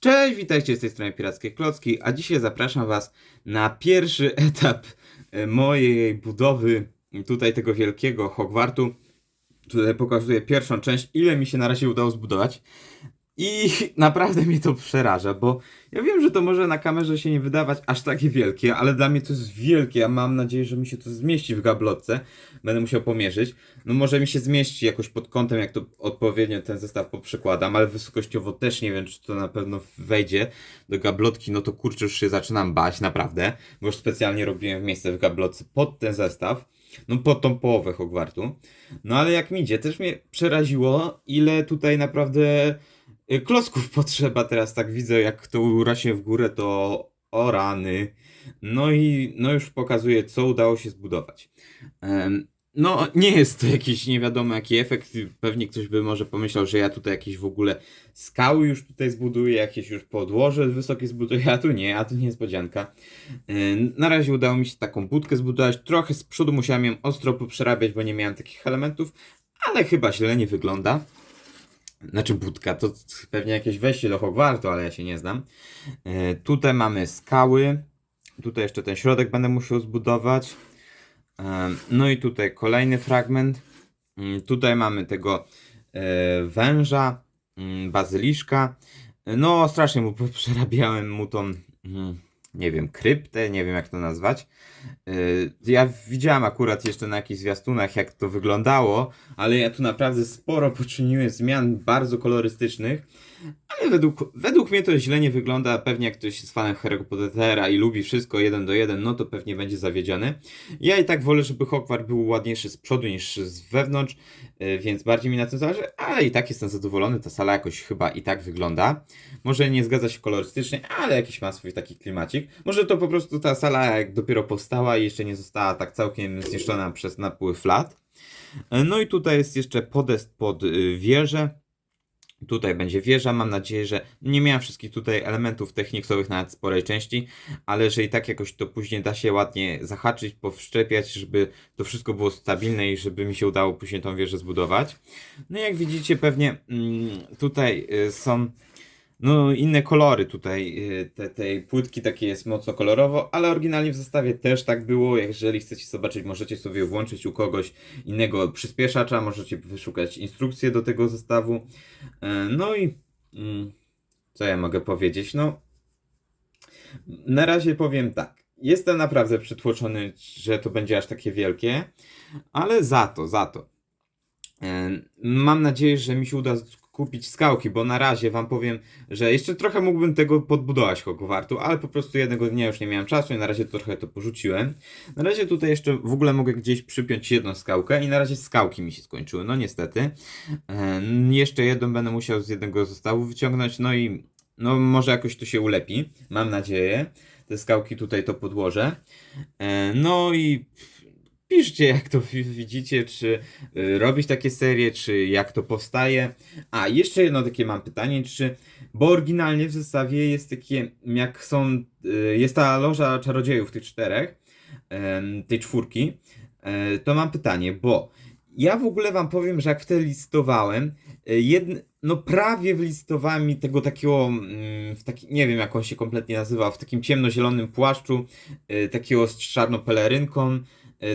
Cześć, witajcie z tej strony Pirackie Klocki, a dzisiaj zapraszam Was na pierwszy etap e, mojej budowy tutaj tego wielkiego Hogwartu. Tutaj pokazuję pierwszą część, ile mi się na razie udało zbudować. I naprawdę mnie to przeraża, bo ja wiem, że to może na kamerze się nie wydawać aż takie wielkie, ale dla mnie to jest wielkie. Ja mam nadzieję, że mi się to zmieści w gablotce. Będę musiał pomierzyć. No może mi się zmieści jakoś pod kątem, jak to odpowiednio ten zestaw poprzekładam, ale wysokościowo też nie wiem, czy to na pewno wejdzie do gablotki. No to kurczę, już się zaczynam bać, naprawdę. Bo już specjalnie robiłem miejsce w gablotce pod ten zestaw. No pod tą połowę Hogwartu. No ale jak mi idzie, też mnie przeraziło, ile tutaj naprawdę klocków potrzeba teraz. Tak widzę, jak to urasie w górę, to o rany. No i no już pokazuję, co udało się zbudować. No, nie jest to jakiś nie wiadomo jaki efekt. Pewnie ktoś by może pomyślał, że ja tutaj jakieś w ogóle skały już tutaj zbuduję, jakieś już podłoże wysokie zbuduję, a tu nie, a tu niespodzianka. Na razie udało mi się taką budkę zbudować. Trochę z przodu musiałem ją ostro poprzerabiać, bo nie miałem takich elementów, ale chyba źle nie wygląda. Znaczy budka, to pewnie jakieś wejście do Hogwartu, ale ja się nie znam. E, Tutaj mamy skały. Tutaj jeszcze ten środek będę musiał zbudować. E, No i tutaj kolejny fragment. Mm, Tutaj mamy tego e, węża, mm, bazyliszka. No, strasznie mu przerabiałem mu tą, mm, nie wiem, kryptę, nie wiem jak to nazwać. E, Ja widziałem akurat jeszcze na jakichś zwiastunach, jak to wyglądało, ale ja tu naprawdę sporo poczyniłem zmian bardzo kolorystycznych. Ale według, według mnie to źle nie wygląda. Pewnie jak ktoś jest fanem Harry Pottera i lubi wszystko jeden do jeden, no to pewnie będzie zawiedziony. Ja i tak wolę, żeby Hogwart był ładniejszy z przodu niż z wewnątrz, y, więc bardziej mi na tym zależy, ale i tak jestem zadowolony. Ta sala jakoś chyba i tak wygląda. Może nie zgadza się kolorystycznie, ale jakiś ma swój taki klimacik. Może to po prostu ta sala jak dopiero powstała i jeszcze nie została tak całkiem zniszczona przez napływ lat. Y, No i tutaj jest jeszcze podest pod y, wieżę. Tutaj będzie wieża. Mam nadzieję, że nie miałem wszystkich tutaj elementów techniksowych nawet sporej części, ale że i tak jakoś to później da się ładnie zahaczyć, powszczepiać, żeby to wszystko było stabilne i żeby mi się udało później tą wieżę zbudować. No jak widzicie pewnie mm, tutaj y, są no inne kolory tutaj y, te, tej płytki takie jest mocno kolorowo, ale oryginalnie w zestawie też tak było. Jeżeli chcecie zobaczyć, możecie sobie włączyć u kogoś innego przyspieszacza, możecie wyszukać instrukcję do tego zestawu. E, No i mm, co ja mogę powiedzieć? No na razie powiem tak. Jestem naprawdę przytłoczony, że to będzie aż takie wielkie, ale za to, za to. E, Mam nadzieję, że mi się uda kupić skałki, bo na razie wam powiem, że jeszcze trochę mógłbym tego podbudować Hogwartu, ale po prostu jednego dnia już nie miałem czasu i na razie trochę to porzuciłem. Na razie tutaj jeszcze w ogóle mogę gdzieś przypiąć jedną skałkę i na razie skałki mi się skończyły, no niestety. E, jeszcze jedną będę musiał z jednego zestawu wyciągnąć, no i no może jakoś to się ulepi, mam nadzieję. Te skałki tutaj to podłożę. E, no i piszcie jak to wi- widzicie, czy y, robić takie serie, czy jak to powstaje. A, jeszcze jedno takie mam pytanie, czy, bo oryginalnie w zestawie jest takie, jak są, y, jest ta loża czarodziejów tych czterech, tej czwórki, e, to mam pytanie, bo ja w ogóle wam powiem, że jak wtedy listowałem, e, no prawie wlistowałem mi tego takiego, mm, w taki, nie wiem jak on się kompletnie nazywa, w takim ciemnozielonym płaszczu, e, takiego z czarną pelerynką,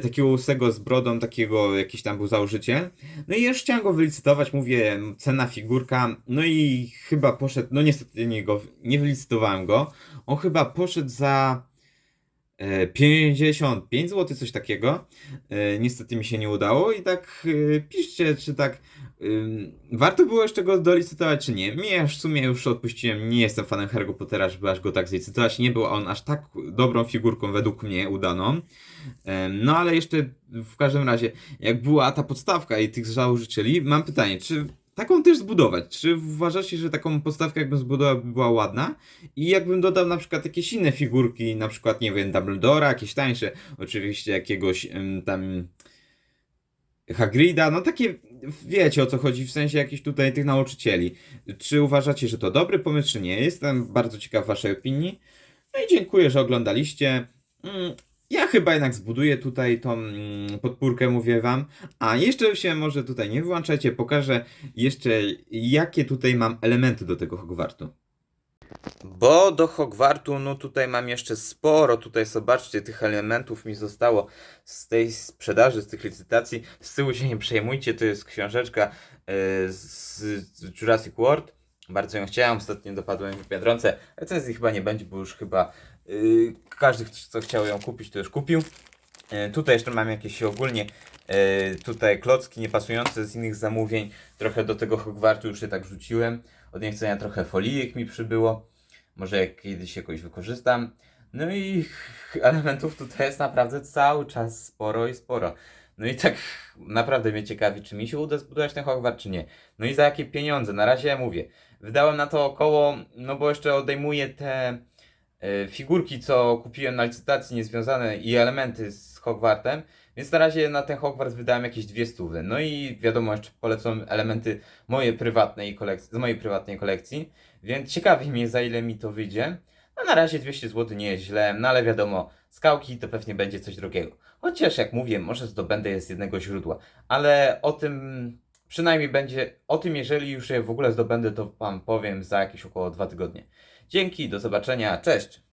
takiego łysego z brodą, takiego jakiś tam był założyciel. No i już chciałem go wylicytować, mówię, cena figurka, no i chyba poszedł, no niestety nie, go, nie wylicytowałem go, on chyba poszedł za e, 55 zł, coś takiego. E, Niestety mi się nie udało i tak e, piszcie, czy tak warto było jeszcze go dolicytować, czy nie. Mnie w sumie już odpuściłem, nie jestem fanem Harry Pottera, żeby aż go tak zlicytować. Nie był on aż tak dobrą figurką, według mnie, udaną. No ale jeszcze w każdym razie, jak była ta podstawka i tych założycieli, mam pytanie, czy taką też zbudować? Czy uważacie, że taką podstawkę jakbym zbudował by była ładna? I jakbym dodał na przykład jakieś inne figurki, na przykład, nie wiem, Dumbledora, jakieś tańsze, oczywiście jakiegoś tam Hagrida, no takie, wiecie o co chodzi, w sensie jakichś tutaj tych nauczycieli. Czy uważacie, że to dobry pomysł, czy nie? Jestem bardzo ciekaw waszej opinii. No i dziękuję, że oglądaliście. Mm, Ja chyba jednak zbuduję tutaj tą mm, podpórkę, mówię wam. A jeszcze się może tutaj nie wyłączajcie, pokażę jeszcze jakie tutaj mam elementy do tego Hogwartu. Bo do Hogwartu, no tutaj mam jeszcze sporo, tutaj zobaczcie, tych elementów mi zostało z tej sprzedaży, z tych licytacji. Z tyłu się nie przejmujcie, to jest książeczka e, z, Jurassic World. Bardzo ją chciałem, ostatnio dopadłem w Biedronce. Recenzji chyba nie będzie, bo już chyba y, każdy, kto chciał ją kupić, to już kupił. E, Tutaj jeszcze mam jakieś ogólnie e, tutaj klocki niepasujące z innych zamówień. Trochę do tego Hogwartu już je tak rzuciłem. Od niechcenia trochę folijek mi przybyło. Może jak kiedyś jakoś wykorzystam. No i elementów tutaj jest naprawdę cały czas sporo i sporo. No i tak naprawdę mnie ciekawi, czy mi się uda zbudować ten Hogwart, czy nie. No i za jakie pieniądze? Na razie ja mówię. Wydałem na to około, no bo jeszcze odejmuję te e, figurki, co kupiłem na licytacji, niezwiązane i elementy z Hogwartem, więc na razie na ten Hogwart wydałem jakieś dwie stówy. No i wiadomo, jeszcze polecą elementy moje prywatnej kolekcji, z mojej prywatnej kolekcji, więc ciekawi mnie za ile mi to wyjdzie. No na razie 200 zł nie jest źle, no ale wiadomo, skałki to pewnie będzie coś drogiego. Chociaż jak mówię, może zdobędę je z jednego źródła, ale o tym przynajmniej będzie, o tym jeżeli już je w ogóle zdobędę, to wam powiem za jakieś około dwa tygodnie. Dzięki, do zobaczenia, cześć!